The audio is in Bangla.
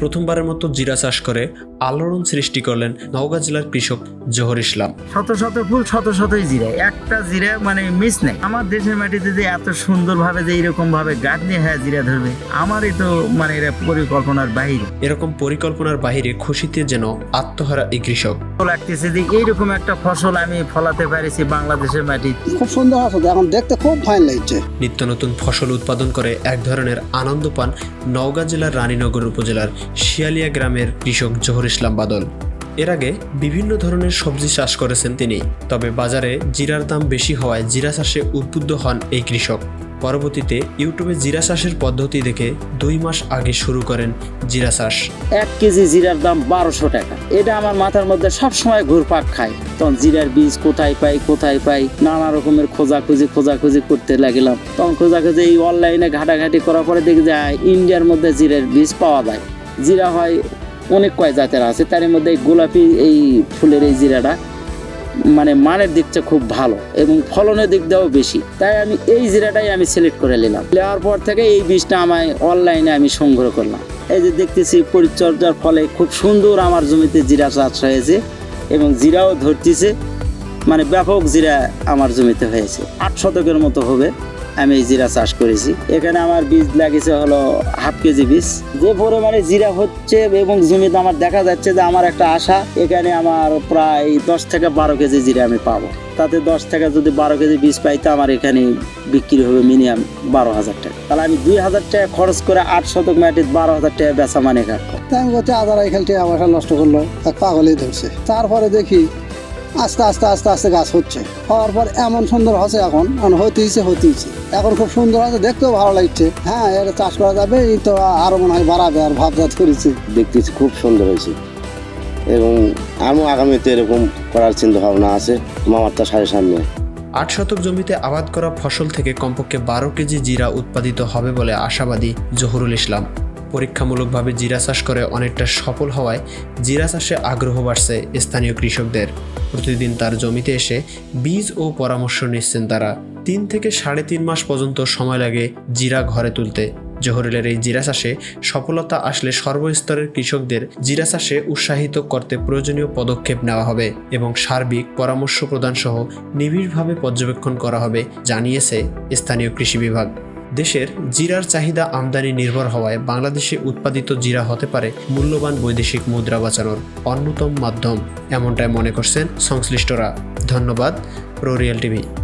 প্রথমবারের মতো জিরা চাষ করে আলোড়ন সৃষ্টি করলেন নওগাঁ জেলার কৃষক জহর ইসলাম। শত শত ফুল শত শতই জিরা। একটা জিরা মানে মিস নেই। আমার দেশের মাটিতে যে এত সুন্দরভাবে যে এরকম ভাবে গাছ নিয়ে হ্যাঁ জিরা ধরবে আমারই তো মানে এরা পরিকল্পনার বাহিরে। এরকম পরিকল্পনার বাহিরে খুশিতে যেন আত্মহারা এই কৃষক। লাগতেছে যে এইরকম একটা ফসল আমি ফলাতে পারিছি বাংলাদেশের মাটি খুব সুন্দর আছে এখন দেখতে খুব ফাইন লাগছে। নিত্য নতুন ফসল উৎপাদন করে এক ধরনের আনন্দ পান নওগাঁ জেলার রানীনগর উপজেলার শিয়ালিয়া গ্রামের কৃষক জহর ইসলাম বাদল। এর আগে বিভিন্ন ধরনের সবজি চাষ করেছেন তিনি, তবে বাজারে জিরার দাম বেশি হওয়ায় জিরা চাষে উদ্বুদ্ধ হন এই কৃষক। পরবর্তীতে ইউটিউবে জিরা চাষের পদ্ধতি দেখে দুই মাস আগে শুরু করেন জিরা চাষ। এক কেজি জিরার দাম বারোশো টাকা। এটা আমার মাথার মধ্যে সবসময় ঘুরপাক খায়। তখন জিরার বীজ কোথায় পাই কোথায় পাই, নানা রকমের খোঁজাখুঁজি খোঁজাখুঁজি করতে লাগলাম। তখন খোঁজাখুঁজি এই অনলাইনে ঘাটাঘাটি করার পরে দেখি যে ইন্ডিয়ার মধ্যে জিরার বীজ পাওয়া যায়। জিরা হয়, অনেক কয় জাতের আছে, তার মধ্যে গোলাপি এই ফুলের এই জিরাটা মানে মানের দিকটা খুব ভালো এবং ফলনের দিক দিয়েও বেশি। তাই আমি এই জিরাটাই আমি সিলেক্ট করে নিলাম। নেওয়ার পর থেকে এই বীজটা আমায় অনলাইনে আমি সংগ্রহ করলাম। এই যে দেখতেছি, পরিচর্যার ফলে খুব সুন্দর আমার জমিতে জিরা চাষ হয়েছে এবং জিরাও ধরতেছে। মানে ব্যাপক জিরা আমার জমিতে হয়েছে। আট শতকের মতো হবে। আমি জিরা চাষ করেছি। এখানে আমার বীজ লাগিয়েছে হলো হাফ কেজি বীজ। যে পরিমাণে জিরা হচ্ছে এবং জমিতে আমার দেখা যাচ্ছে যে আমার একটা আশা, এখানে আমার প্রায় দশ থেকে বারো কেজি জিরা আমি পাবো। তাতে দশ থেকে যদি বারো কেজি বীজ পাই, তো আমার এখানে বিক্রি হবে মিনিমাম বারো হাজার টাকা। তাহলে আমি দুই হাজার টাকা খরচ করে আট শতক মাটির বারো হাজার টাকা বেচা মানে কাটবো আমি করছি আদারা এখানটি আবাসা নষ্ট করল পাগলেই ধরছে। তারপরে দেখি আস্তে আস্তে আস্তে আস্তে গাছ হচ্ছে। হওয়ার পর এমন সুন্দর হচ্ছে এখন এখন হতেইছে হতেইছে এখন খুব সুন্দর আছে দেখতেও ভালো লাগছে। হ্যাঁ এটা চাষ করা যাবে এই তো আরও মনে হয় বাড়াবে আর ভাবজাত করেছি। দেখতেছি খুব সুন্দর হয়েছে। এবং আমিও আগামীতে এরকম করার চিন্তা ভাবনা আছে মামার তো সাড়ে সামনে। আট শতক জমিতে আবাদ করা ফসল থেকে কমপক্ষে বারো কেজি জিরা উৎপাদিত হবে বলে আশাবাদী জহুরুল ইসলাম। পরীক্ষামূলকভাবে জিরা চাষ করে অনেকটা সফল হওয়ায় জিরা চাষে আগ্রহ বাড়ছে স্থানীয় কৃষকদের। প্রতিদিন তার জমিতে এসে বীজ ও পরামর্শ নিচ্ছেন তারা। তিন থেকে সাড়ে তিন মাস পর্যন্ত সময় লাগে জিরা ঘরে তুলতে। জহরুলের এই জিরা চাষে সফলতা আসলে সর্বস্তরের কৃষকদের জিরা চাষে উৎসাহিত করতে প্রয়োজনীয় পদক্ষেপ নেওয়া হবে এবং সার্বিক পরামর্শ প্রদান সহ নিবিড়ভাবে পর্যবেক্ষণ করা হবে, জানিয়েছে স্থানীয় কৃষি বিভাগ। দেশের জিরার চাহিদা আমদানি নির্ভর হওয়ায় বাংলাদেশে উৎপাদিত জিরা হতে পারে মূল্যবান বৈদেশিক মুদ্রা বাঁচানোর অন্যতম মাধ্যম, এমনটাই মনে করছেন সংশ্লিষ্টরা। ধন্যবাদ, প্রো রিয়েল টিভি।